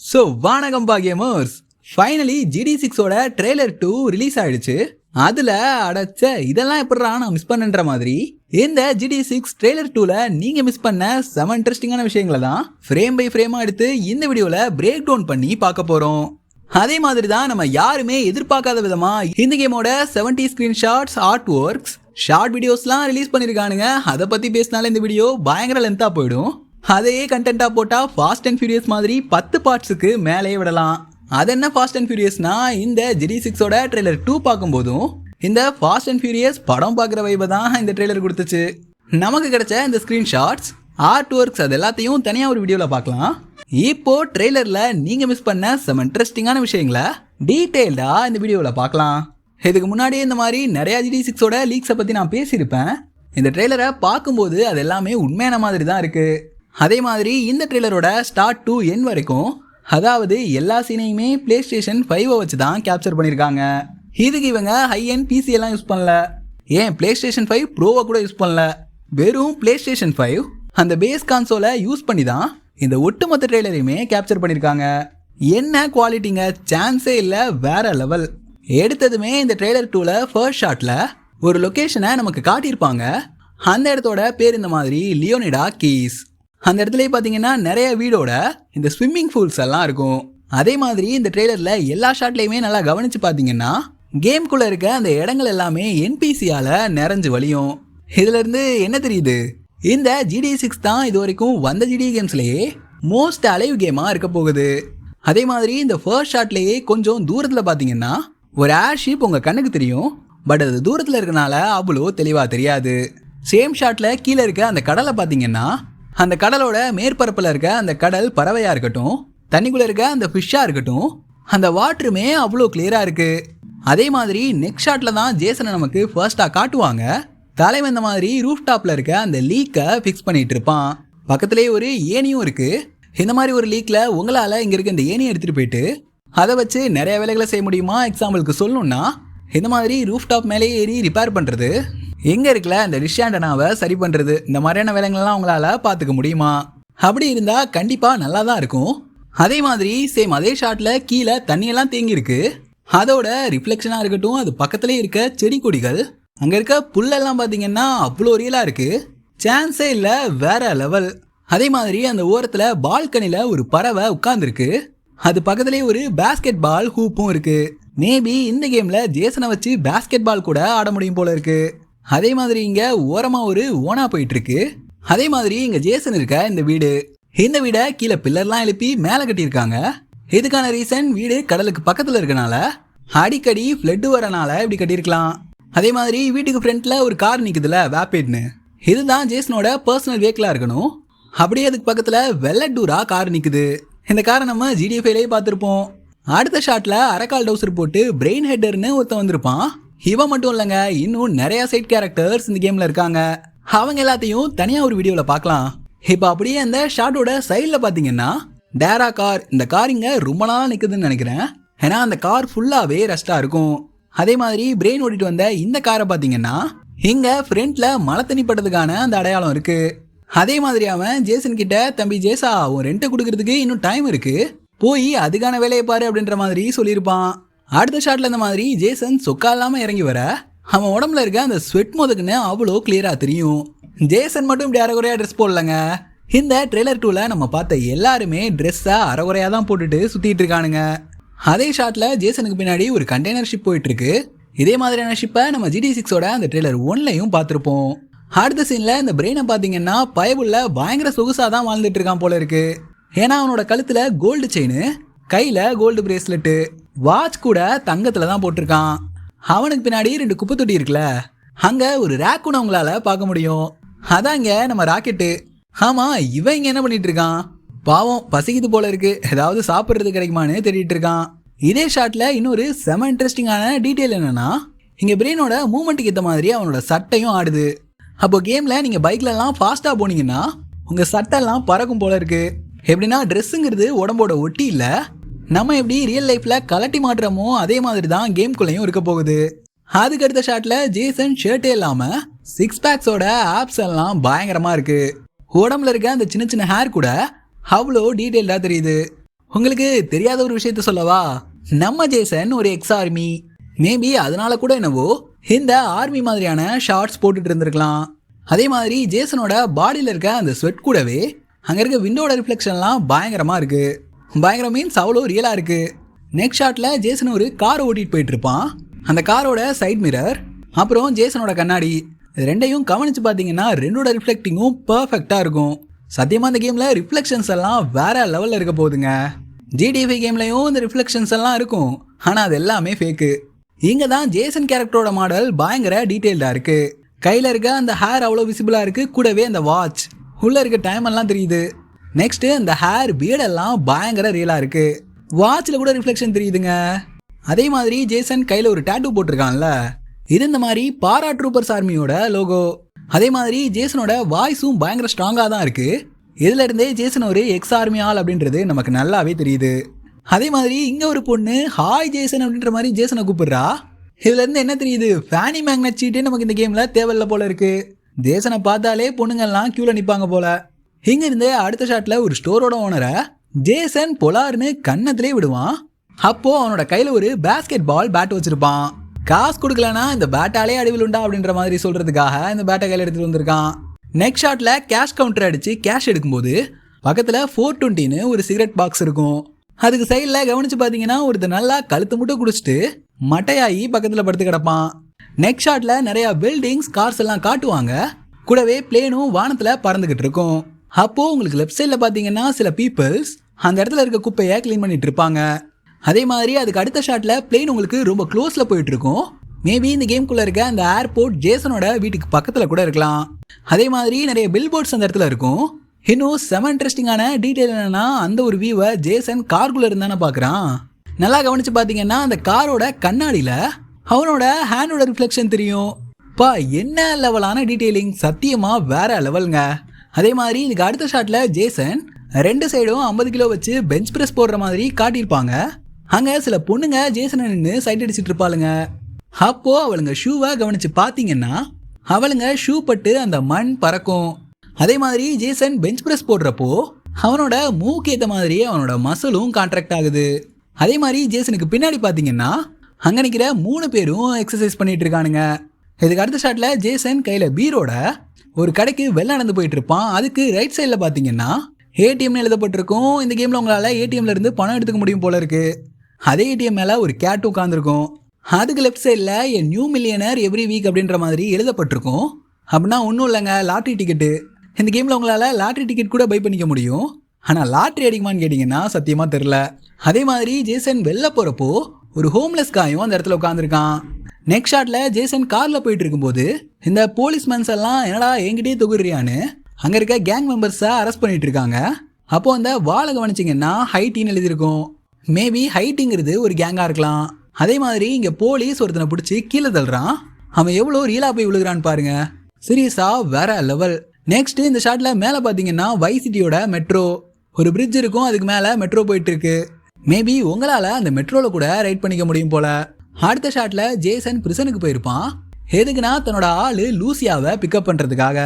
So வணக்கம்பா gamers finally GT சிக்ஸோட trailer two release ஆயிடுச்சு. அதில் அடைச்ச இதெல்லாம் எப்படிடா நான் மிஸ் பண்ணுன்ற மாதிரி இந்த ஜிடி சிக்ஸ் ட்ரெய்லர் டூவில் நீங்கள் மிஸ் பண்ண செம இன்ட்ரெஸ்டிங்கான விஷயங்களை தான் ஃப்ரேம் பை ஃப்ரேமாக எடுத்து இந்த வீடியோவில் பிரேக் டவுன் பண்ணி பார்க்க போகிறோம் அதே மாதிரி தான் நம்ம யாருமே எதிர்பார்க்காத விதமாக இந்த கேமோட 70 ஸ்க்ரீன்ஷாட்ஸ் ஆர்ட் ஒர்க்ஸ் ஷார்ட் வீடியோஸ்லாம் ரிலீஸ் பண்ணியிருக்கானுங்க அதை பற்றி பேசினாலே இந்த வீடியோ பயங்கர லென்த்தாக போயிடும். அதையே கண்டென்ட்டாக போட்டால் ஃபாஸ்ட் அண்ட் ஃபியூரியஸ் மாதிரி பத்து பார்ட்ஸுக்கு மேலேயே விடலாம். அது என்ன ஃபாஸ்ட் அண்ட் ஃபியூரியஸ்னா இந்த ஜிடி சிக்ஸோட ட்ரெய்லர் டூ பார்க்கும்போதும் இந்த ஃபாஸ்ட் அண்ட் ஃபியூரியஸ் படம் பார்க்குற வைபை தான் இந்த ட்ரெய்லர் கொடுத்துச்சு. நமக்கு கிடைச்ச இந்த ஸ்க்ரீன்ஷாட்ஸ் ஆர்ட் ஒர்க்ஸ் அது எல்லாத்தையும் தனியாக ஒரு வீடியோவில் பார்க்கலாம். இப்போ ட்ரெய்லரில் நீங்கள் மிஸ் பண்ண செம இன்ட்ரெஸ்டிங்கான விஷயங்களை டீட்டெயில்டாக இந்த வீடியோவில் பார்க்கலாம். இதுக்கு முன்னாடியே இந்த மாதிரி நிறையா ஜிடி சிக்ஸோட லீக்ஸை பற்றி நான் பேசியிருப்பேன். இந்த ட்ரெய்லரை பார்க்கும்போது அது எல்லாமே உண்மையான மாதிரி தான் இருக்குது அதே மாதிரி இந்த ட்ரெய்லரோட ஸ்டார்ட் டூ என் வரைக்கும் அதாவது எல்லா சீனையுமே ப்ளே ஸ்டேஷன் ஃபைவை வச்சு தான் கேப்சர் பண்ணியிருக்காங்க இதுக்கு இவங்க ஹை அண்ட் பிசி எல்லாம் யூஸ் பண்ணல. ஏன் ப்ளே ஸ்டேஷன் ஃபைவ் ப்ரோவை கூட யூஸ் பண்ணல. வெறும் ப்ளே ஸ்டேஷன் ஃபைவ் அந்த பேஸ் கான்சோலை யூஸ் பண்ணி தான் இந்த ஒட்டுமொத்த ட்ரெய்லரையுமே கேப்சர் பண்ணியிருக்காங்க என்ன குவாலிட்டிங்க சான்ஸே இல்லை வேற லெவல் எடுத்ததுமே இந்த ட்ரெய்லர் டூவில் ஃபர்ஸ்ட் ஷாட்டில் ஒரு லொக்கேஷனை நமக்கு காட்டியிருப்பாங்க. அந்த இடத்தோட பேர் இந்த மாதிரி லியோனிடா கீஸ் அந்த இடத்துலயே பார்த்தீங்கன்னா நிறைய வீடோட இந்த ஸ்விம்மிங் பூல்ஸ் எல்லாம் இருக்கும். அதே மாதிரி இந்த ட்ரெய்லரில் எல்லா ஷாட்லையுமே நல்லா கவனித்து பார்த்தீங்கன்னா கேம்குள்ளே இருக்க அந்த இடங்கள் எல்லாமே என்பிசியால் நிறைஞ்சு வழியும். இதுலேருந்து என்ன தெரியுது? இந்த ஜிடி சிக்ஸ் தான் இது வரைக்கும் வந்த ஜிடி கேம்ஸ்லேயே மோஸ்ட் அலைவ் கேமாக இருக்க போகுது. அதே மாதிரி இந்த ஃபர்ஸ்ட் ஷாட்லேயே கொஞ்சம் தூரத்தில் பார்த்தீங்கன்னா ஒரு ஏர்ஷிப் உங்கள் கண்ணுக்கு தெரியும். பட் அது தூரத்தில் இருக்கனால அவ்வளோ தெளிவாக தெரியாது. சேம் ஷாட்டில் கீழே இருக்க அந்த கடலை பார்த்தீங்கன்னா அந்த கடலோட மேற்பரப்பில் இருக்க அந்த கடல் பறவையாக இருக்கட்டும் தண்ணிக்குள்ளே இருக்க அந்த ஃபிஷ்ஷாக இருக்கட்டும் அந்த வாட்டருமே அவ்வளோ கிளியராக இருக்குது அதே மாதிரி நெக்ஸ்ட் ஷாட்டில் தான் ஜேசனை நமக்கு ஃபர்ஸ்ட்டாக காட்டுவாங்க. தலைவன் இந்த மாதிரி ரூஃப் டாப்பில் இருக்க அந்த லீக்கை ஃபிக்ஸ் பண்ணிகிட்டு இருப்பான். பக்கத்துலேயே ஒரு ஏணியும் இருக்குது இந்த மாதிரி ஒரு லீக்கில் உங்களால் இங்கே இருக்க இந்த ஏணியை எடுத்துகிட்டு போயிட்டு அதை வச்சு நிறைய வேலைகளை செய்ய முடியுமா? எக்ஸாம்பிளுக்கு சொல்லணும்னா இந்த மாதிரி ரூஃப் டாப் மேலே ஏறி ரிப்பேர் பண்ணுறது எங்கே இருக்கல இந்த டிஷ் ஆண்டனாவை சரி பண்ணுறது இந்த மாதிரியான வேலைங்கள்லாம் உங்களால் பார்த்துக்க முடியுமா? அப்படி இருந்தால் கண்டிப்பாக நல்லா தான் இருக்கும். அதே மாதிரி சேம் அதே ஷாட்டில் கீழே தண்ணியெல்லாம் தேங்கியிருக்கு. அதோட ரிஃப்ளெக்ஷனாக இருக்கட்டும் அது பக்கத்துலேயே இருக்க செடி கொடிகள் அங்கே இருக்க புல்லெல்லாம் பார்த்தீங்கன்னா அவ்வளோ ரியலாக இருக்குது சான்ஸே இல்லை வேற லெவல் அதே மாதிரி அந்த ஓரத்தில் பால்கனியில் ஒரு பறவை உட்காந்துருக்கு அது பக்கத்துலேயே ஒரு பேஸ்கெட் பால் ஹூப்பும் இருக்குது மேபி இந்த கேமில் ஜேசனை வச்சு பேஸ்கெட் பால் கூட ஆட முடியும் போல இருக்கு. அதே மாதிரி இங்கே ஓரமாக ஒரு ஓனாக போயிட்டு இருக்கு அதே மாதிரி இங்கே ஜேசன் இருக்க இந்த வீடு. இந்த வீடை கீழே பில்லர்லாம் எழுப்பி மேலே கட்டியிருக்காங்க. இதுக்கான ரீசன் வீடு கடலுக்கு பக்கத்தில் இருக்கனால அடிக்கடி ஃப்ளட்டு வரனால இப்படி கட்டியிருக்கலாம். அதே மாதிரி வீட்டுக்கு ஃப்ரண்ட்ல ஒரு கார் நிற்குதுல வேப்பேட்னு இதுதான் ஜேசனோட பர்சனல் வெஹிக்கிளா இருக்கணும். அப்படியே அதுக்கு பக்கத்தில் வெள்ளட்டூரா கார் நிற்குது இந்த காரை நம்ம ஜிடிஎஃப்ஐலேயே பார்த்துருப்போம். அடுத்த ஷாட்டில் அரக்கால் டவுசர் போட்டு பிரெயின் ஹெட்டர்னு ஒருத்தன் வந்திருப்பான். இவன் மட்டும் இல்லைங்க இன்னும் நிறைய சைட் கேரக்டர்ஸ் இந்த கேமில் இருக்காங்க. அவங்க எல்லாத்தையும் தனியாக ஒரு வீடியோவில் பார்க்கலாம். இப்போ அப்படியே அந்த ஷாட்டோட சைடில் பார்த்தீங்கன்னா டேரா கார் இந்த கார் இங்கே ரொம்ப நாளாக நிற்குதுன்னு நினைக்கிறேன். ஏன்னா அந்த கார் ஃபுல்லாகவே ரெஸ்ட்டாக இருக்கும். அதே மாதிரி பிரெயின் ஓடிட்டு வந்த இந்த காரை பார்த்தீங்கன்னா இங்கே ஃப்ரண்ட்ல மழை தண்ணி பட்டதுக்கான அந்த அடையாளம் இருக்குது அதே மாதிரி அவன் ஜேசன் கிட்ட தம்பி ஜேசா உன் ரெண்ட்டை கொடுக்கறதுக்கு இன்னும் டைம் இருக்குது போய் அதுக்கான வேலையை பாரு அப்படின்ற மாதிரி சொல்லியிருப்பான். அடுத்த ஷாட்ல இந்த மாதிரி ஜேசன் சொக்கா இல்லாமல் இறங்கி வர. அவன் உடம்புல இருக்க அந்த ஸ்வெட் மோதுக்குன்னு அவ்வளோ கிளியராக தெரியும். ஜேசன் மட்டும் இப்படி அரைகுறையாக ட்ரெஸ் போடலங்க. இந்த ட்ரெய்லர் டூவில் நம்ம பார்த்த எல்லாருமே ட்ரெஸ்ஸை அரைகுறையாக தான் போட்டுட்டு சுற்றிட்டு இருக்கானுங்க. அதே ஷாட்டில் ஜேசனுக்கு பின்னாடி ஒரு கண்டெய்னர் ஷிப் போயிட்டுருக்கு. இதே மாதிரியான ஷிப்பை நம்ம ஜிடி சிக்ஸோட அந்த ட்ரெய்லர் ஒன்லையும் பார்த்துருப்போம். அடுத்த சீனில் இந்த பிரெயினை பார்த்தீங்கன்னா பயபுள்ள பயங்கர சொகுசாக தான் வாழ்ந்துட்டு இருக்கான் போல இருக்குது ஏன்னா அவனோட கழுத்துல கோல்டு செயின் கையில கோல்டு பிரேஸ்லெட்டு வாட்ச் கூட தங்கத்தில் தான் போட்டிருக்கான். அவனுக்கு பின்னாடி ரெண்டு குப்பை தொட்டி இருக்குல்ல அங்க ஒரு ரேக்குன்னு அவங்களால பார்க்க முடியும். அதாங்க நம்ம ராக்கெட்டு ஆமா இவன் இங்க என்ன பண்ணிட்டு இருக்கான்? பாவம் பசிக்குது போல இருக்கு. ஏதாவது சாப்பிட்றது கிடைக்குமான்னு தேடிட்டு இருக்கான். இதே ஷாட்ல இன்னொரு செம இன்ட்ரெஸ்டிங்கான டீட்டெயில் என்னன்னா இங்க பிரெயினோட மூமெண்ட்டுக்கு ஏற்ற மாதிரி அவனோட சட்டையும் ஆடுது. அப்போ கேம்ல நீங்க பைக்ல எல்லாம் ஃபாஸ்டா போனீங்கன்னா உங்க சட்டெல்லாம் பறக்கும் போல இருக்கு. எப்படின்னா ட்ரெஸ்ஸுங்கிறது உடம்போட ஒட்டி இல்லை. நம்ம எப்படி ரியல் லைஃப்பில் கலட்டி மாட்டுறோமோ அதே மாதிரி தான் கேம்குள்ளேயும் இருக்க போகுது. அதுக்கு அடுத்த ஷாட்டில் ஜேசன் ஷர்ட்டே இல்லாமல் சிக்ஸ் பேக்ஸோட ஆப்ஸ் எல்லாம் பயங்கரமாக இருக்குது உடம்புல இருக்க அந்த சின்ன சின்ன ஹேர் கூட அவ்வளோ டீட்டெயில்டாக தெரியுது. உங்களுக்கு தெரியாத ஒரு விஷயத்த சொல்லவா? நம்ம ஜேசன் ஒரு எக்ஸ் ஆர்மி மேபி அதனால கூட என்னவோ இந்த ஆர்மி மாதிரியான ஷார்ட்ஸ் போட்டுட்டு இருந்திருக்கலாம். அதே மாதிரி ஜேசனோட பாடியில் இருக்க அந்த ஸ்வெட் கூடவே அங்கே இருக்க விண்டோட ரிஃப்ளெக்ஷன்லாம் பயங்கரமாக இருக்குது பயங்கரம் மீன்ஸ் அவ்வளோ ரியலாக இருக்குது நெக்ஸ்ட் ஷாட்டில் ஜேசன் ஒரு கார் ஓட்டிகிட்டு போயிட்டுருப்பான் அந்த காரோட சைட் மிரர் அப்புறம் ஜேசனோட கண்ணாடி. இது ரெண்டையும் கவனிச்சு பார்த்தீங்கன்னா ரெண்டோட ரிஃப்ளெக்டிங்கும் பர்ஃபெக்டாக இருக்கும். சத்தியமாக இந்த கேமில் ரிஃப்ளெக்ஷன்ஸ் எல்லாம் வேறு லெவலில் இருக்க போகுதுங்க. ஜிடிஎஃப்ஐ கேம்லையும் இந்த ரிஃப்ளெக்ஷன்ஸ் எல்லாம் இருக்கும். ஆனால் அது எல்லாமே ஃபேக்கு இங்கே தான் ஜேசன் கேரக்டரோட மாடல் பயங்கர டீட்டெயில்டாக இருக்குது கையில் இருக்க அந்த ஹேர் அவ்வளோ விசிபிளாக இருக்குது கூடவே அந்த வாட்ச் உள்ளே இருக்க டைம் எல்லாம் தெரியுது. நெக்ஸ்ட் அந்த ஹேர் பியர்டெல்லாம் பயங்கர ரியலாக இருக்கு. வாட்சில் கூட ரிஃப்ளெக்ஷன் தெரியுதுங்க. அதே மாதிரி ஜேசன் கையில் ஒரு டேட்டூ போட்டிருக்கான்ல. இது இந்த மாதிரி பாரா ட்ரூப்பர்ஸ் ஆர்மியோட லோகோ அதே மாதிரி ஜேசனோட வாய்ஸும் பயங்கர ஸ்ட்ராங்காக தான் இருக்கு. இதுல இருந்தே ஜேசன் ஒரு எக்ஸ் ஆர்மி ஆள் அப்படின்றது நமக்கு நல்லாவே தெரியுது. அதே மாதிரி இங்கே ஒரு பொண்ணு ஹாய் ஜேசன் அப்படின்ற மாதிரி ஜேசனை கூப்பிடுறா. இதுல இருந்து என்ன தெரியுது? ஃபேனி மேக்னட் சீட்டே நமக்கு இந்த கேம்ல தேவையில்ல போல இருக்கு. தேசனை பார்த்தாலே பொண்ணுங்கெல்லாம் க்யூவில் நிற்பாங்க போல. இங்கிருந்து அடுத்த ஷாட்டில் ஒரு ஸ்டோரோட ஓனரை ஜேசன் பொலார்னு கன்னத்திலே விடுவான். அப்போது அவனோட கையில் ஒரு பேஸ்கெட் பால் பேட் வச்சுருப்பான். காசு கொடுக்கலனா இந்த பேட்டாலே அடிவில் உண்டா அப்படின்ற மாதிரி சொல்கிறதுக்காக இந்த பேட்டை கையில் எடுத்துகிட்டு வந்திருக்கான். நெக்ஸ்ட் ஷாட்டில் கேஷ் கவுண்டர் அடித்து கேஷ் எடுக்கும்போது பக்கத்தில் ஃபோர் டுவெண்ட்டின்னு ஒரு சிகரெட் பாக்ஸ் இருக்கும். அதுக்கு சைடில் கவனிச்சு பார்த்தீங்கன்னா ஒருத்தர் நல்லா கழுத்து மட்டும் குடிச்சிட்டு மட்டையாகி பக்கத்தில் படுத்து கிடப்பான். நெக்ஸ்ட் ஷாட்ல நிறைய பில்டிங்ஸ் கார்ஸ் எல்லாம் காட்டுவாங்க. கூடவே பிளேனும் வானத்தில் பறந்துகிட்டு இருக்கும். அப்போ உங்களுக்கு லெஃப்ட் சைடில் பார்த்தீங்கன்னா சில பீப்புள்ஸ் அந்த இடத்துல இருக்க குப்பையை க்ளீன் பண்ணிட்டு இருப்பாங்க. அதே மாதிரி அதுக்கு அடுத்த ஷாட்ல பிளேன் உங்களுக்கு ரொம்ப க்ளோஸ்ல போயிட்டு இருக்கும். மேபி இந்த கேம்குள்ள இருக்க அந்த ஏர்போர்ட் ஜேசனோட வீட்டுக்கு பக்கத்துல கூட இருக்கலாம். அதே மாதிரி நிறைய பில் போர்ட்ஸ் அந்த இடத்துல இருக்கும். இன்னும் செம இன்ட்ரெஸ்டிங்கான டீட்டெயில் என்னன்னா அந்த ஒரு வியூவை ஜேசன் கார்குள்ள இருந்தானே பார்க்குறான் நல்லா கவனிச்சு பார்த்தீங்கன்னா அந்த காரோட கண்ணாடியில அவனோட ஹேண்டோட ரிஃப்ளெக்ஷன் தெரியும். பா என்ன லெவலான டீட்டெயிலிங் சத்தியமாக வேற லெவலுங்க அதே மாதிரி இதுக்கு அடுத்த ஷாட்டில் ஜேசன் ரெண்டு சைடும் ஐம்பது கிலோ வச்சு பெஞ்ச் ப்ரெஸ் போடுற மாதிரி காட்டியிருப்பாங்க. அங்கே சில பொண்ணுங்க ஜேசனை நின்று சைட் அடிச்சிட்டு இருப்பாளுங்க. அப்போ அவளுங்க ஷூவை கவனிச்சு பார்த்தீங்கன்னா அவளுங்க ஷூ பட்டு அந்த மண் பறக்கும். அதே மாதிரி ஜேசன் பெஞ்ச் ப்ரெஸ் போடுறப்போ அவனோட மூக்கு ஏற்ற மாதிரி அவனோட மசலும் கான்ட்ராக்ட் ஆகுது. அதே மாதிரி ஜேசனுக்கு பின்னாடி பார்த்தீங்கன்னா அங்கே நிற்கிற மூணு பேரும் எக்ஸசைஸ் பண்ணிட்டு இருக்கானுங்க. இதுக்கு அடுத்த ஷாட்ல ஜேசன் கையில் பீரோட ஒரு கடைக்கு வெளில நடந்து போயிட்டு இருப்பான். அதுக்கு ரைட் சைடில் பார்த்தீங்கன்னா ஏடிஎம்னு எழுதப்பட்டிருக்கும். இந்த கேமில் உங்களால் ஏடிஎம்ல இருந்து பணம் எடுத்துக்க முடியும் போல இருக்கு. அதே ஏடிஎம் மேலே ஒரு கேட் உட்காந்துருக்கும் அதுக்கு லெஃப்ட் சைடில் என் நியூ மில்லியனர் எவ்ரி வீக் அப்படின்ற மாதிரி எழுதப்பட்டிருக்கும். அப்படின்னா ஒன்றும் இல்லைங்க லாட்ரி டிக்கெட்டு இந்த கேமில் உங்களால் லாட்ரி டிக்கெட் கூட பை பண்ணிக்க முடியும். ஆனால் லாட்ரி அடிக்குமான்னு கேட்டிங்கன்னா சத்தியமாக தெரில அதே மாதிரி ஜேசன் வெளில போகிறப்போ ஒரு ஹோம்லெஸ் காயும் அந்த இடத்துல உட்காந்துருக்கான் நெக்ஸ்ட் ஷாட்ல ஜேசன் கார்ல போயிட்டு இருக்கும்போது இந்த போலீஸ்மேன்ஸ் எல்லாம் என்னடா என்கிட்டயே தொகுறியான்னு அங்க இருக்க கேங் மெம்பர்ஸை அரெஸ்ட் பண்ணிட்டு இருக்காங்க. அப்போ அந்த வாழை கவனிச்சிங்கன்னா ஹைட்டின்னு எழுதியிருக்கும். மேபி ஹைட்டிங்கிறது ஒரு கேங்காக இருக்கலாம். அதே மாதிரி இங்கே போலீஸ் ஒருத்தனை பிடிச்சி கீழே தள்ளுறான். அவன் எவ்வளோ ரீலா போய் விழுகிறான்னு பாருங்க. சீரியஸா வேற லெவல் நெக்ஸ்ட் இந்த ஷாட்ல மேலே பார்த்தீங்கன்னா வை சிட்டியோட மெட்ரோ ஒரு பிரிட்ஜ் இருக்கும் அதுக்கு மேலே மெட்ரோ போயிட்டு இருக்கு. மேபி உங்களால் அந்த மெட்ரோவில் கூட ரைட் பண்ணிக்க முடியும் போல. அடுத்த ஷாட்ல ஜேசன் பிரிசனுக்கு போயிருப்பான். எதுக்குன்னா தன்னோட ஆளு லூசியாவை பிக்கப் பண்ணுறதுக்காக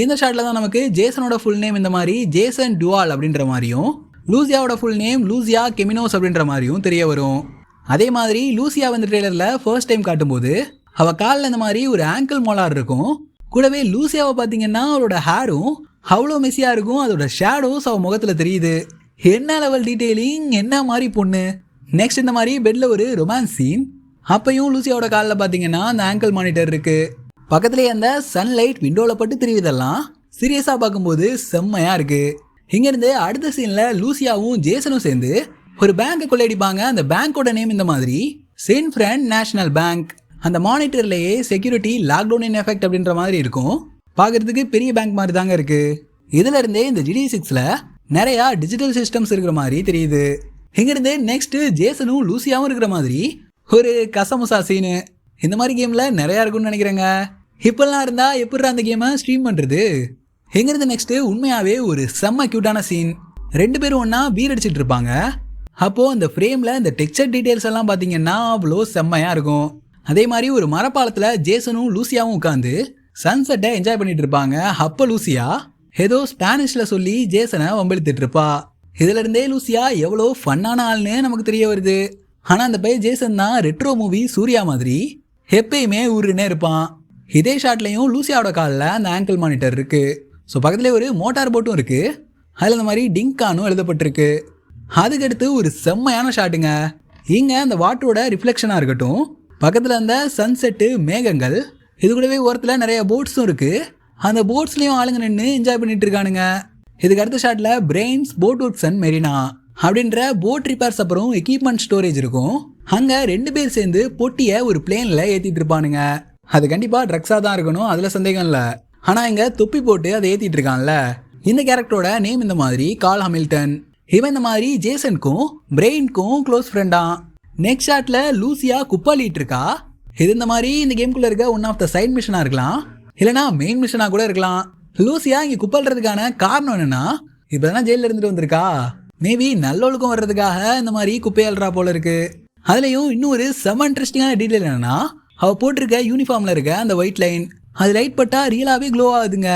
இந்த ஷாட்ல தான் நமக்கு ஜேசனோட ஃபுல் நேம் இந்த மாதிரி ஜேசன் டுவால் அப்படின்ற மாதிரியும் லூசியாவோட ஃபுல் நேம் லூசியா கெமினோஸ் அப்படின்ற மாதிரியும் தெரிய வரும். அதே மாதிரி லூசியா வந்து ட்ரெய்லரில் ஃபர்ஸ்ட் டைம் காட்டும்போது அவள் காலில் இந்த மாதிரி ஒரு ஆங்கிள் மோலார் இருக்கும். கூடவே லூசியாவை பார்த்தீங்கன்னா அவளோட ஹேரும் அவ்வளோ மெஸ்ஸியாக இருக்கும். அதோட ஷேடோஸ் அவள் முகத்தில் தெரியுது. என்ன லெவல் டீட்டெயிலிங் என்ன மாதிரி பொண்ணு? நெக்ஸ்ட் இந்த மாதிரி பெட்டில் ஒரு ரொமான்ஸ் சீன் அப்பையும் லூசியாவோட காலில் பார்த்தீங்கன்னா அந்த ஆங்கிள் மானிட்டர் இருக்கு. பக்கத்துலேயே அந்த சன்லைட் விண்டோவில் பட்டு தெரியுதெல்லாம் சீரியஸாக பார்க்கும்போது செம்மையாக இருக்கு. இங்கேருந்து அடுத்த சீனில் லூசியாவும் ஜேசனும் சேர்ந்து ஒரு பேங்கை கொள்ளையடிப்பாங்க. அந்த பேங்க்கோட நேம் இந்த மாதிரி சென் ஃப்ரண்ட் நேஷனல் பேங்க் அந்த மானிட்டர்லேயே செக்யூரிட்டி லாக்டவுன் இன் எஃபெக்ட் அப்படின்ற மாதிரி இருக்கும். பார்க்குறதுக்கு பெரிய பேங்க் மாதிரி தாங்க இருக்குது இதுலேருந்தே இந்த ஜிடி சிக்ஸில் நிறையா டிஜிட்டல் சிஸ்டம்ஸ் இருக்கிற மாதிரி தெரியுது. இங்கிருந்து நெக்ஸ்ட்டு ஜேசனும் லூசியாவும் இருக்கிற மாதிரி ஒரு கசமுசா சீனு இந்த மாதிரி கேமில் நிறையா இருக்கும்னு நினைக்கிறேங்க. இப்போல்லாம் இருந்தால் எப்படி அந்த கேமை ஸ்ட்ரீம் பண்ணுறது எங்கிருந்து நெக்ஸ்ட்டு உண்மையாகவே ஒரு செம்ம க்யூட்டான சீன் ரெண்டு பேரும் ஒன்றா வீர் அடிச்சிட்டு இருப்பாங்க. அப்போது அந்த ஃப்ரேமில் இந்த டெக்ஸ்சர் டீட்டெயில்ஸ் எல்லாம் பார்த்தீங்கன்னா அவ்வளோ செம்மையாக இருக்கும். அதே மாதிரி ஒரு மரப்பாலத்தில் ஜேசனும் லூசியாவும் உட்காந்து சன்செட்டை என்ஜாய் பண்ணிட்டு இருப்பாங்க. அப்போ லூசியா ஏதோ ஸ்பானிஷ்ல சொல்லி ஜேசனை வம்பிழுத்துட்டு இருப்பா இதுல இருந்தே லூசியா எவ்வளோ ஃபன்னான ஆள்னு நமக்கு தெரிய வருது. ஆனா அந்த பையன் ஜேசன் தான் ரெட்ரோ மூவி சூர்யா மாதிரி எப்பயுமே ஊருன்னே இருப்பான். இதே ஷாட்லையும் லூசியாவோட காலில் அந்த ஆங்கிள் மானிட்டர் இருக்கு. ஸோ பக்கத்துலேயே ஒரு மோட்டார் போட்டும் இருக்கு. அதில் இந்த மாதிரி டிங்கானும் எழுதப்பட்டிருக்கு. அதுக்கடுத்து ஒரு செம்மையான ஷாட்டுங்க. இங்கே அந்த வாட்டரோட ரிஃப்ளெக்ஷனாக இருக்கட்டும். பக்கத்தில் அந்த சன்செட்டு மேகங்கள். இது கூடவே ஓரத்தில் நிறைய போட்ஸும் இருக்குது அந்த போட்ஸ்லேயும் ஆளுங்க நின்று என்ஜாய் பண்ணிட்டு இருக்கானுங்க. இதுக்கு அடுத்த ஷாட்டில் Brian's boat works and marina அப்படின்ற போட் ரிப்பேர்ஸ் அப்புறம் எக்யூப்மெண்ட் ஸ்டோரேஜ் இருக்கும். அங்கே ரெண்டு பேர் சேர்ந்து பொட்டியை ஒரு பிளேனில் ஏற்றிட்டு இருப்பானுங்க. அது கண்டிப்பாக ட்ரக்ஸாக தான் இருக்கணும் அதில் சந்தேகம் இல்லை. ஆனால் இங்கே தொப்பி போட்டு அதை ஏற்றிட்டு இருக்கான்ல. இந்த கேரக்டரோட நேம் இந்த மாதிரி கால் ஹமில்டன் இவன் இந்த மாதிரி ஜேசனுக்கும் பிரெயின்க்கும் க்ளோஸ் ஃப்ரெண்டா நெக்ஸ்ட் ஷாட்ல லூசியா குப்பாளிட்டு இருக்கா. இது இந்த மாதிரி இந்த கேம்குள்ள இருக்க ஒன் ஆஃப் த சைட் மிஷனா இருக்கலாம். இல்லைனா மெயின் மிஷனாக கூட இருக்கலாம். லூசியா இங்கே குப்பல்றதுக்கான காரணம் என்னன்னா இப்போதான் ஜெயிலில் இருந்துட்டு வந்திருக்கா. மேபி நல்லொழுக்கம் வர்றதுக்காக இந்த மாதிரி குப்பையல்றா போல இருக்கு. அதுலேயும் இன்னும் ஒரு செம இன்ட்ரெஸ்டிங்கான டீட்டெயில் என்னன்னா அவள் போட்டிருக்க யூனிஃபார்மில் இருக்க அந்த ஒயிட் லைன் அது லைட் பட்டா ரியலாகவே க்ளோ ஆகுதுங்க.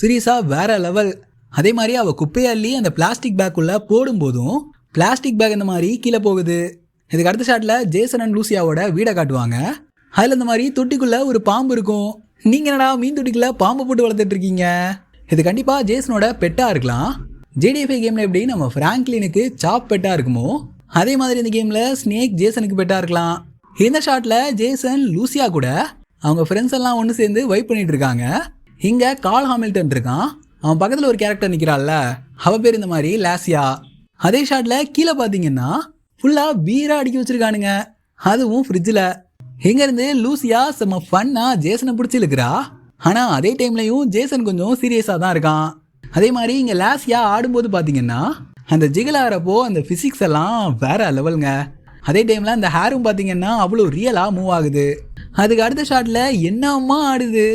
சீரியஸாக வேற லெவல் அதே மாதிரி அவள் குப்பையை அள்ளி அந்த பிளாஸ்டிக் பேக்குள்ளே போடும்போதும் பிளாஸ்டிக் பேக் இந்த மாதிரி கீழே போகுது. இதுக்கு அடுத்த ஷாட்டில் ஜேசன் அண்ட் லூசியாவோட வீடை காட்டுவாங்க. அதில் இந்த மாதிரி தொட்டிக்குள்ளே ஒரு பாம்பு இருக்கும். நீங்கள் என்னடா மீன் துடிக்கல? பாம்பு போட்டு வளர்த்துட்டு இருக்கீங்க? இது கண்டிப்பாக ஜேசனோட பெட்டாக இருக்கலாம். ஜேடிஎஃப்ஐ கேமில் எப்படி நம்ம ஃப்ராங்க்லினுக்கு சாப் பெட்டாக இருக்குமோ அதே மாதிரி இந்த கேமில் ஸ்னேக் ஜேசனுக்கு பெட்டாக இருக்கலாம். இந்த ஷாட்டில் ஜேசன் லூசியா கூட அவங்க ஃப்ரெண்ட்ஸ் எல்லாம் ஒன்று சேர்ந்து வைப் பண்ணிட்டு இருக்காங்க. இங்கே கால் ஹாமில்டன் இருக்கான். அவன் பக்கத்தில் ஒரு கேரக்டர் நிற்கிறாள்ல அவ பேர் இந்த மாதிரி லாசியா அதே ஷாட்டில் கீழே பார்த்தீங்கன்னா ஃபுல்லாக பீரா அடிக்க வச்சுருக்கானுங்க. அதுவும் ஃப்ரிட்ஜில் இங்க இருந்து லூசியா செம்ம ஃபன்னா ஜேசனை பிடிச்சி இழுக்கிறா? ஆனா அதே டைம்லயும் ஜேசன் கொஞ்சம் சீரியஸா தான் இருக்கான். அதே மாதிரி இங்க லாசியா ஆடும்போது பாத்தீங்கன்னா அந்த ஜிகில் ஆகிறப்போ அந்த பிசிக்ஸ் எல்லாம் வேற லெவலுங்க அதே டைம்ல அந்த ஹேரும் பாத்தீங்கன்னா அவ்வளோ ரியலா மூவ் ஆகுது. அதுக்கு அடுத்த ஷாட்ல என்னம்மா ஆடுது?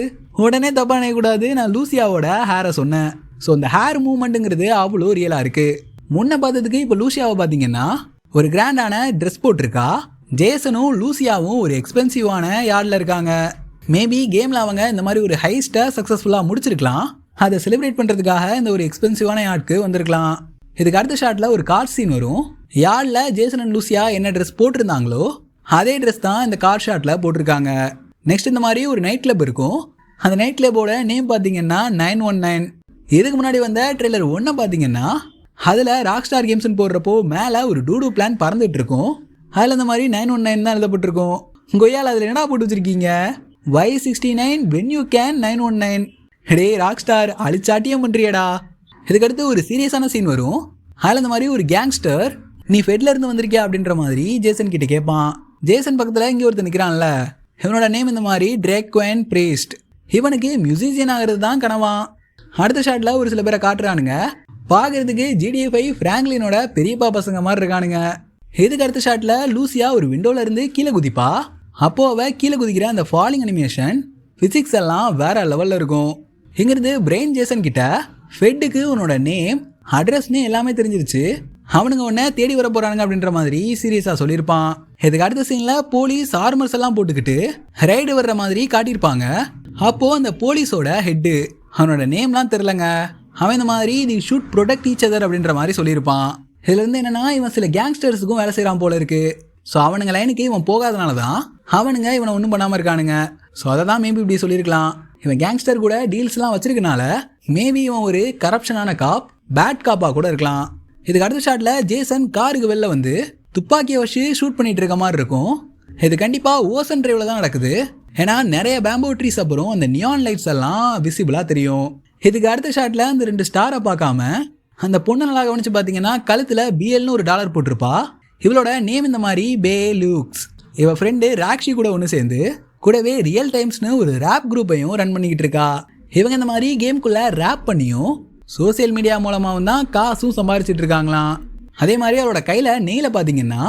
உடனே தப்பா நினைக்கக்கூடாது நான் லூசியாவோட ஹேரை சொன்னேன். ஸோ அந்த ஹேர் மூவ்மெண்ட்டுங்கிறது அவ்வளோ ரியலா இருக்கு. முன்ன பார்த்ததுக்கு இப்போ லூசியாவை பார்த்தீங்கன்னா ஒரு கிராண்டான ட்ரெஸ் போட்டிருக்கா? ஜேசனும் லூசியாவும் ஒரு எக்ஸ்பென்சிவான யார்டில் இருக்காங்க. மேபி கேமில் அவங்க இந்த மாதிரி ஒரு ஹைஸ்ட்டை சக்ஸஸ்ஃபுல்லாக முடிச்சிருக்கலாம். அதை செலிப்ரேட் பண்ணுறதுக்காக இந்த ஒரு எக்ஸ்பென்சிவான யார்டுக்கு வந்திருக்கலாம். இதுக்கு அடுத்த ஷாட்டில் ஒரு கார் சீன் வரும். யார்டில் ஜேசன் அண்ட் லூசியா என்ன ட்ரெஸ் போட்டிருந்தாங்களோ அதே ட்ரெஸ் தான் இந்த கார் ஷாட்டில் போட்டிருக்காங்க. நெக்ஸ்ட் இந்த மாதிரி ஒரு நைட் கிளப் இருக்கும். அந்த நைட் கிளப்போட நேம் பார்த்தீங்கன்னா நைன் ஒன் நைன் இதுக்கு முன்னாடி வந்த ட்ரெய்லர் ஒன்றை பார்த்தீங்கன்னா அதில் ராக் ஸ்டார் கேம்ஸ்னு போடுறப்போ மேலே ஒரு டூடு பிளான் பறந்துட்டு இருக்கும். அதில் இந்த மாதிரி நைன் ஒன் நைன் தான் எழுதப்பட்டிருக்கும். கொய்யால் அதில் என்ன போட்டு வச்சுருக்கீங்க? Why sixty nine when you can nine one nine day Rockstar அழிச்சாட்டியம் பண்ணுறியடா இதுக்கடுத்து ஒரு சீரியஸான சீன் வரும். அதில் இந்த மாதிரி ஒரு கேங்ஸ்டர் நீ ஃபெட்ல இருந்து வந்திருக்கியா? அப்படின்ற மாதிரி ஜேசன் கிட்ட கேட்பான் ஜேசன் பக்கத்தில் இங்கே ஒருத்தர் நிற்கிறான்ல இவனோட நேம் இந்த மாதிரி ட்ரேக்வன் பிரீஸ்ட் இவனுக்கு மியூசிஷியன் ஆகிறது தான் கனவான் அடுத்த ஷாட்டில் ஒரு சில பேரை காட்டுறானுங்க. பார்க்கறதுக்கு ஜிடிஎஃப்ஐ ஃப்ராங்க்லினோட பெரியப்பா பசங்க மாதிரி இருக்கானுங்க. இதுக்கு அடுத்த ஷாட்டில் லூசியா ஒரு விண்டோல இருந்து கீழே குதிப்பா? அப்போ அவ கீழே குதிக்கிற அந்த ஃபாலிங் அனிமேஷன் பிசிக்ஸ் எல்லாம் வேற லெவலில் இருக்கும். இங்கிருந்து பிரெயின் ஜேசன் கிட்ட. ஃபெட்டுக்கு உன்னோட நேம் அட்ரஸ்னு எல்லாமே தெரிஞ்சிருச்சு. அவனுங்க உன்னை தேடி வர போறானுங்க அப்படின்ற மாதிரி சீரியஸா சொல்லியிருப்பான். இதுக்கு அடுத்த சீன்ல போலீஸ் ஆர்மர்ஸ் எல்லாம் போட்டுக்கிட்டு ரைடு வர்ற மாதிரி காட்டியிருப்பாங்க. அப்போ அந்த போலீஸோட ஹெட்டு அவனோட நேம்லாம் தெரிலங்க அவன் இந்த மாதிரி they should protect each other அப்படின்ற மாதிரி சொல்லியிருப்பான். இதில் வந்து என்னன்னா இவன் சில கேங்ஸ்டர்ஸுக்கும் வேலை செய்கிறான் போல இருக்கு. ஸோ அவனுங்க லைனுக்கு இவன் போகாதனால தான் அவனுங்க இவனை ஒன்றும் பண்ணாமல் இருக்கானுங்க. ஸோ அதை தான் மேபி இப்படி சொல்லியிருக்கலாம். இவன் கேங்ஸ்டர் கூட டீல்ஸ்லாம் வச்சிருக்கனால மேபி இவன் ஒரு கரப்ஷனான காப் பேட் காப்பாக கூட இருக்கலாம். இதுக்கு அடுத்த ஷாட்டில் ஜேசன் காருக்கு வெளில வந்து துப்பாக்கியை வச்சு ஷூட் பண்ணிகிட்டு இருக்க மாதிரி இருக்கும். இது கண்டிப்பாக ஓசன் ட்ரைவில் தான் நடக்குது. ஏன்னா நிறைய பேம்போ ட்ரீஸ் அப்புறம் அந்த நியான் லைட்ஸ் எல்லாம் விசிபிளாக தெரியும். இதுக்கு அடுத்த ஷாட்டில் அந்த ரெண்டு ஸ்டாரை பார்க்காம அந்த பொண்ணை நல்லா கவனிச்சு பார்த்தீங்கன்னா கழுத்தில் பிஎல்னு ஒரு டாலர் போட்டிருப்பா. இவளோட நேம் இந்த மாதிரி பே லூக்ஸ் இவ ஃப்ரெண்டு ராக்ஷி கூட ஒன்று சேர்ந்து கூடவே ரியல் டைம்ஸ்னு ஒரு ரேப் குரூப்பையும் ரன் பண்ணிக்கிட்டு இருக்கா. இவங்க இந்த மாதிரி கேம்குள்ளே ரேப் பண்ணியும் சோசியல் மீடியா மூலமாகவும் தான் காசும் சம்பாரிச்சிட்டு இருக்காங்களாம். அதே மாதிரி அவளோட கையில் நெய்ல பார்த்தீங்கன்னா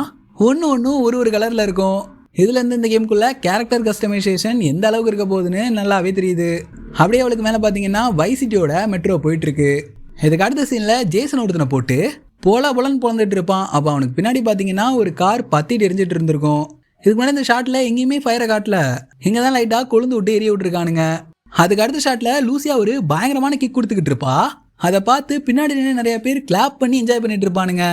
ஒன்று ஒன்றும் ஒரு ஒரு கலரில் இருக்கும். இதுலேருந்து இந்த கேம்குள்ள கேரக்டர் கஸ்டமைசேஷன் எந்த அளவுக்கு இருக்க போகுதுன்னு நல்லாவே தெரியுது. அப்படியே அவளுக்கு மேலே பார்த்தீங்கன்னா வைசிட்டியோட மெட்ரோ போயிட்டுருக்கு இதுக்கு அடுத்த சீனில் ஜேசன் ஒருத்தனை போட்டு போல போலன்னு பிறந்துட்டு இருப்பான். அப்போ அவனுக்கு பின்னாடி பார்த்தீங்கன்னா ஒரு கார் பத்திட்டு எரிஞ்சிட்டு இருந்திருக்கும். இதுக்கு முன்னாடி இந்த ஷாட்டில் எங்கேயுமே ஃபயரை காட்டல. இங்கே தான் லைட்டாக கொழுந்து விட்டு எரிய விட்டுருக்கானுங்க. அதுக்கு அடுத்த ஷாட்டில் லூசியா ஒரு பயங்கரமான கிக் கொடுத்துக்கிட்டு இருப்பா. அதை பார்த்து பின்னாடி நின்று நிறைய பேர் கிளாப் பண்ணி என்ஜாய் பண்ணிட்டு இருப்பானுங்க.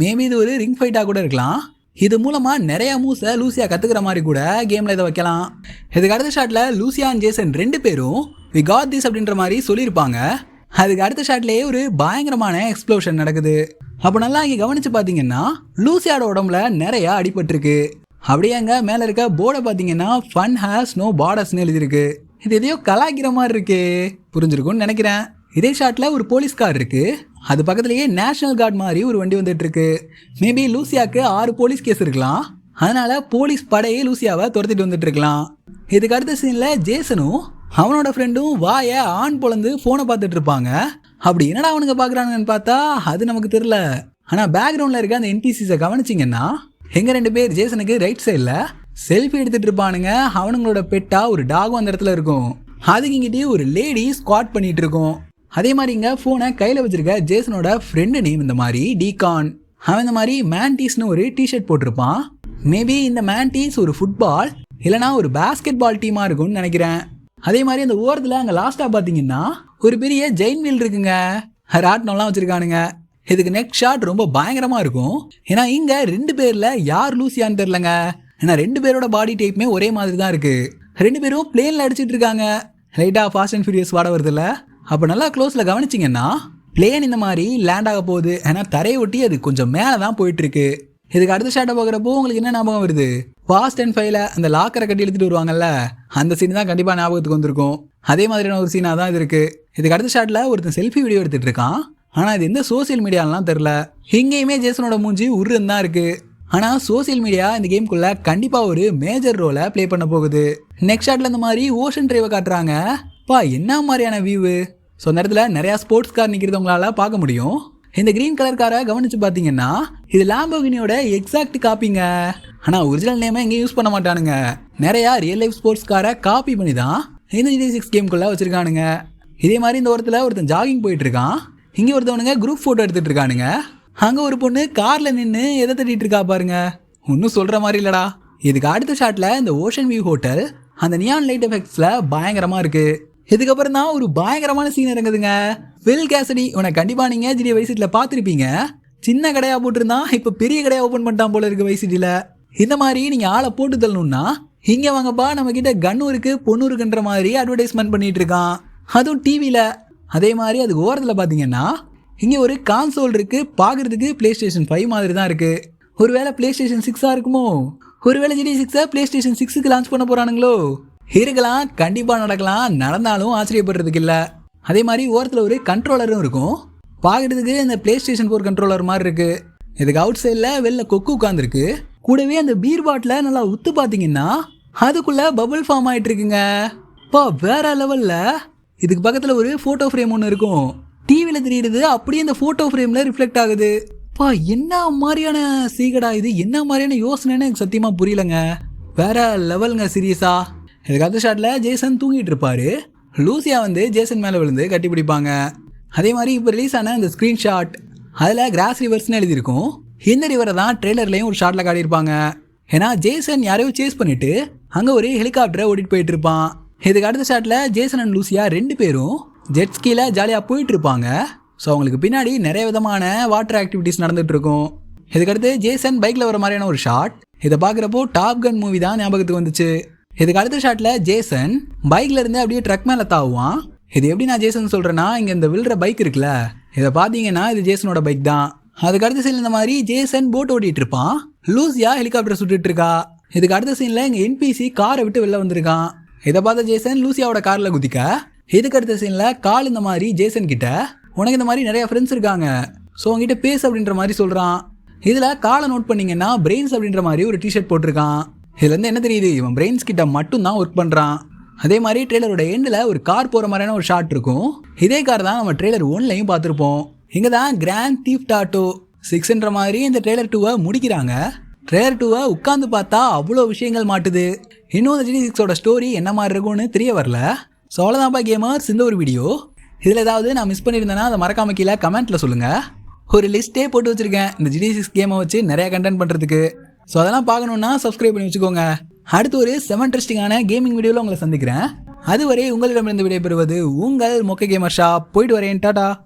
மேபி இது ஒரு ரிங் ஃபைட்டாக கூட இருக்கலாம். இது மூலமாக நிறையா மூஸை லூசியா கற்றுக்கிற மாதிரி கூட கேமில் இதை வைக்கலாம். இதுக்கு அடுத்த ஷாட்டில் லூசியா அண்ட் ஜேசன் ரெண்டு பேரும் வி காட் திஸ் அப்படின்ற மாதிரி சொல்லியிருப்பாங்க. அதுக்கு அடுத்த ஷாட்லேயே ஒரு பயங்கரமான எக்ஸ்ப்ளோஷன் நடக்குது. அப்போ நல்லா இங்கே கவனித்து பார்த்தீங்கன்னா லூசியாட உடம்புல நிறைய அடிபட்டிருக்கு. அப்படியே அங்கே மேலே இருக்க போர்டை பார்த்தீங்கன்னா ஃபன் ஹேஸ் நோ பார்டர்ஸ்னு எழுதியிருக்கு. இது எதையோ கலாய்க்கிற மாதிரி இருக்கு. புரிஞ்சிருக்கும்னு நினைக்கிறேன். இதே ஷாட்டில் ஒரு போலீஸ் கார் இருக்கு. அது பக்கத்துலேயே நேஷனல் கார்டு மாதிரி ஒரு வண்டி வந்துட்டு இருக்கு. மேபி லூசியாக்கு ஆறு போலீஸ் கேஸ் இருக்கலாம். அதனால போலீஸ் படையே லூசியாவை துரத்திட்டு வந்துட்டு இருக்கலாம். இதுக்கு அடுத்த சீனில் ஜேசனும் அவனோட ஃப்ரெண்டும் வாய ஆண் பொழந்து ஃபோனை பார்த்துட்டு இருப்பாங்க. அப்படி என்னடா அவனுங்க பார்க்குறானுங்கன்னு பார்த்தா அது நமக்கு தெரில ஆனால் பேக்ரவுண்டில் இருக்க அந்த என்பிசிஸை கவனிச்சிங்கன்னா எங்கள் ரெண்டு பேர் ஜேசனுக்கு ரைட் சைடில் செல்ஃபி எடுத்துகிட்டு இருப்பானுங்க. அவனுங்களோட பெட்டாக ஒரு டாகும் அந்த இடத்துல இருக்கும். அதுக்கு ஒரு லேடி ஸ்குவாட் பண்ணிகிட்டு இருக்கும். அதே மாதிரி இங்கே ஃபோனை கையில் வச்சிருக்க ஜேசனோட ஃப்ரெண்டு நேம் இந்த மாதிரி டீகான் அவன் இந்த மாதிரி மேன்டீஸ்னு ஒரு டிஷர்ட் போட்டிருப்பான். மேபி இந்த மேன்டீஸ் ஒரு ஃபுட்பால் இல்லைனா ஒரு பேஸ்கெட் பால் டீமாக இருக்கும்னு நினைக்கிறேன். அதே மாதிரி அந்த ஓரத்தில் அங்கே லாஸ்ட்டாக பார்த்தீங்கன்னா ஒரு பெரிய ஜெயின் வீல் இருக்குங்க. ராட்னம்லாம் வச்சுருக்கானுங்க. இதுக்கு நெக்ஸ்ட் ஷாட் ரொம்ப பயங்கரமாக இருக்கும். ஏன்னா இங்கே ரெண்டு பேரில் யார் லூசியான்னு தெரிலங்க ஏன்னா ரெண்டு பேரோட பாடி டைப்புமே ஒரே மாதிரி தான் இருக்குது ரெண்டு பேரும் பிளேனில் அடிச்சிட்டு இருக்காங்க. லைட்டாக ஃபாஸ்ட் அண்ட் ஃபியூரியஸ் வாட வருதுல்ல. அப்போ நல்லா க்ளோஸில் கவனிச்சிங்கன்னா பிளேன் இந்த மாதிரி லேண்ட் ஆக போகுது. ஏன்னா தரையை ஒட்டி அது கொஞ்சம் மேலே தான் போயிட்டுருக்கு இதுக்கு அடுத்த ஷாட்டை பார்க்குறப்போ உங்களுக்கு என்ன ஞாபகம் வருது? ஃபாஸ்ட் அண்ட் ஃபைவ்ல அந்த லாக்கரை கட்டி எழுத்துட்டு வருவாங்கல்ல அந்த சீன் தான் கண்டிப்பாக ஞாபகத்துக்கு வந்திருக்கும். அதே மாதிரியான ஒரு சீனாக தான் இது இருக்குது இதுக்கு அடுத்த ஷாட்டில் ஒருத்தன் செல்ஃபி வீடியோ எடுத்துகிட்டு இருக்கான். ஆனால் இது எந்த சோசியல் மீடியாலாம் தெரில இங்கேயுமே ஜேசனோட மூஞ்சி உருன்னு தான் இருக்குது ஆனால் சோசியல் மீடியா இந்த கேம்குள்ளே கண்டிப்பாக ஒரு மேஜர் ரோலை ப்ளே பண்ண போகுது. நெக்ஸ்ட் ஷாட்டில் இந்த மாதிரி ஓஷன் ட்ரைவை காட்டுறாங்க. பா என்ன மாதிரியான வியூவு ஸோ அந்த இடத்துல நிறையா ஸ்போர்ட்ஸ் கார் நிற்கிறதவங்களால பார்க்க முடியும். இந்த கிரீன் கலர் காரை கவனிச்சு பார்த்தீங்கன்னா இது லாம்போகினியோட எக்ஸாக்ட் காப்பிங்க ஆனால் ஒரிஜினல் நேமை எங்கேயும் யூஸ் பண்ண மாட்டானுங்க. நிறையா ரியல் லைஃப் ஸ்போர்ட்ஸ் காரை காப்பி பண்ணி தான் இந்த ஜிடி சிக்ஸ் கேம்குள்ளே வச்சுருக்கானுங்க. இதே மாதிரி இந்த ஓரத்தில் ஒருத்தன் ஜாகிங் போயிட்டுருக்கான் இங்கே ஒருத்தவனுங்க குரூப் ஃபோட்டோ எடுத்துகிட்டு இருக்கானுங்க. அங்கே ஒரு பொண்ணு காரில் நின்று எதை தட்டிகிட்டு இருக்கா பாருங்க. ஒன்றும் சொல்கிற மாதிரி இல்லைடா. இதுக்கு அடுத்த ஷாட்டில் இந்த ஓஷன் வியூ ஹோட்டல் அந்த நியான் லைட் எஃபெக்ட்ஸில் பயங்கரமாக இருக்குது இதுக்கப்புறம் தான் ஒரு பயங்கரமான சீன் இறங்குதுங்க. வில் கேசடி உனக்கு கண்டிப்பாக நீங்கள் ஜிடி வைசிட்டியில் பார்த்துருப்பீங்க. சின்ன கடையாக போட்டிருந்தான் இப்போ பெரிய கடையாக ஓப்பன் பண்ணிட்டான் போல இருக்கு வைசிட்டியில் இந்த மாதிரி நீங்கள் ஆளை போட்டு தள்ளணும்னா இங்கே வாங்கப்பா நம்ம கிட்ட கன்னும் இருக்கு பொண்ணு இருக்குன்ற மாதிரி அட்வர்டைஸ்மெண்ட் பண்ணிட்டு இருக்கான். அதுவும் டிவியில் அதே மாதிரி அது ஓரத்தில் பார்த்தீங்கன்னா இங்கே ஒரு கான்சோல் இருக்கு பார்க்கறதுக்கு ப்ளே ஸ்டேஷன் ஃபைவ் மாதிரி தான் இருக்கு. ஒருவேளை ப்ளே ஸ்டேஷன் சிக்ஸாக இருக்குமோ? ஒருவேளை ஜிடி சிக்ஸை ப்ளே ஸ்டேஷன் சிக்ஸுக்கு லான்ச் பண்ண போகிறானுங்களோ இருக்கலாம் கண்டிப்பாக நடக்கலாம் நடந்தாலும் ஆச்சரியப்படுறதுக்கு இல்லை. அதே மாதிரி ஓரத்தில் ஒரு கண்ட்ரோலரும் இருக்கும். பார்க்குறதுக்கு இந்த ப்ளே ஸ்டேஷன் ஃபோர் கண்ட்ரோலர் மாதிரி இருக்குது இதுக்கு அவுட் சைடில் வெளில கொக்கு உட்காந்துருக்கு கூடவே அந்த பீர் பாட்டில் நல்லா உத்து பார்த்தீங்கன்னா அதுக்குள்ளே பபுள் ஃபார்ம் ஆகிட்டு இருக்குங்க பா வேற லெவலில் இதுக்கு பக்கத்தில் ஒரு ஃபோட்டோ ஃப்ரேம் ஒன்று இருக்கும். டிவியில் தெரியுது அப்படியே அந்த ஃபோட்டோ ஃப்ரேமில் ரிஃப்ளெக்ட் ஆகுது. பா என்ன மாதிரியான சீகடா இது? என்ன மாதிரியான யோசனைன்னு எனக்கு சத்தியமாக புரியலங்க. வேற லெவலுங்க சீரியஸாக இதுக்கு அடுத்த ஷாட்டில் ஜேசன் தூங்கிட்டு இருப்பாரு லூசியா வந்து ஜேசன் மேலே விழுந்து கட்டி பிடிப்பாங்க. அதே மாதிரி இப்போ ரிலீஸ் ஆன அந்த ஸ்க்ரீன்ஷாட் அதில் கிராஸ் ரிவர்ஸ்னு எழுதியிருக்கும். இந்த ரிவரை தான் ட்ரெய்லர்லையும் ஒரு ஷாட்டில் காட்டியிருப்பாங்க. ஏன்னா ஜேசன் யாரையோ சேஸ் பண்ணிட்டு அங்கே ஒரு ஹெலிகாப்டரை ஓட்டிட்டு போயிட்டு இருப்பான் இதுக்கு அடுத்த ஷாட்டில் ஜேசன் அண்ட் லூசியா ரெண்டு பேரும் ஜெட்ஸ்கியில் ஜாலியாக போயிட்டு இருப்பாங்க ஸோ அவங்களுக்கு பின்னாடி நிறைய விதமான வாட்டர் ஆக்டிவிட்டீஸ் நடந்துட்டு இருக்கும் இதுக்கடுத்து ஜேசன் பைக்கில் வர மாதிரியான ஒரு ஷாட் இதை பார்க்குறப்போ டாப் கன் மூவி தான் ஞாபகத்துக்கு வந்துச்சு. இதுக்கு அடுத்த ஷாட்டில் ஜேசன் பைக்ல இருந்து அப்படியே ட்ரக் மேலே தாவுவான். இது எப்படி நான் ஜேசன் சொல்கிறேன்னா இங்கே இந்த விழுற பைக் இருக்குல்ல இதை பார்த்தீங்கன்னா இது ஜேசனோட பைக் தான். அதுக்கு அடுத்த சீன் இந்த மாதிரி ஜேசன் போட் ஓட்டிட்டு இருப்பான். லூசியா ஹெலிகாப்டர் சுட்டுட்டு இருக்கா. இதுக்கு அடுத்த சீனில் இங்கே என்பிசி காரை விட்டு வெளில வந்திருக்கான். இதை பார்த்த ஜேசன் லூசியாவோட காரில் குதிக்க. இதுக்கு அடுத்த சீனில் கால் இந்த மாதிரி ஜேசன் கிட்ட உனக்கு இந்த மாதிரி நிறைய ஃப்ரெண்ட்ஸ் இருக்காங்க. ஸோ உங்ககிட்ட பேசு அப்படின்ற மாதிரி சொல்கிறான் இதில் காலை நோட் பண்ணீங்கன்னா பிரெயின்ஸ் அப்படின்ற மாதிரி ஒரு டிஷர்ட் போட்டிருக்கான். இதுலேருந்து என்ன தெரியுது? இவன் பிரெயின்ஸ் கிட்ட மட்டும் தான் ஒர்க் பண்ணுறான் அதே மாதிரி ட்ரெய்லரோட எண்டில் ஒரு கார் போகிற மாதிரியான ஒரு ஷாட் இருக்கும். இதே கார் தான் நம்ம ட்ரெய்லர் ஒன்லையும் பார்த்துருப்போம். இங்கே தான் கிராண்ட் தீப் டாட்டோ சிக்ஸ்ன்ற மாதிரி இந்த ட்ரெய்லர் டூவை முடிக்கிறாங்க. ட்ரெய்லர் டூவை உட்காந்து பார்த்தா அவ்வளோ விஷயங்கள் மாட்டுது. இன்னும் இந்த ஜிடி சிக்ஸோட ஸ்டோரி என்ன மாதிரி இருக்கும்னு தெரிய வரல. ஸோ அவ்வளோதான்ப்பா கேமர்ஸ் இந்த ஒரு வீடியோ இதில் ஏதாவது நான் மிஸ் பண்ணியிருந்தேன்னா அதை மறக்காம கீழே கமெண்ட்டில் சொல்லுங்கள் ஒரு லிஸ்ட்டே போட்டு வச்சுருக்கேன். இந்த ஜிடி சிக்ஸ் கேமை வச்சு நிறையா கண்டென்ட் பண்ணுறதுக்கு ஸோ அதெல்லாம் பார்க்கணுன்னா சப்ஸ்கிரைப் பண்ணி வச்சுக்கோங்க. அடுத்து ஒரு செவன் இன்ட்ரெஸ்டிங்கான கேமிங் வீடியோவில் உங்களை சந்திக்கிறேன். அதுவரை உங்களிடமிருந்து விடைபெறுவது உங்கள் மொக்க கேமர் ஷாப் போயிட்டு வரேன். டாடா.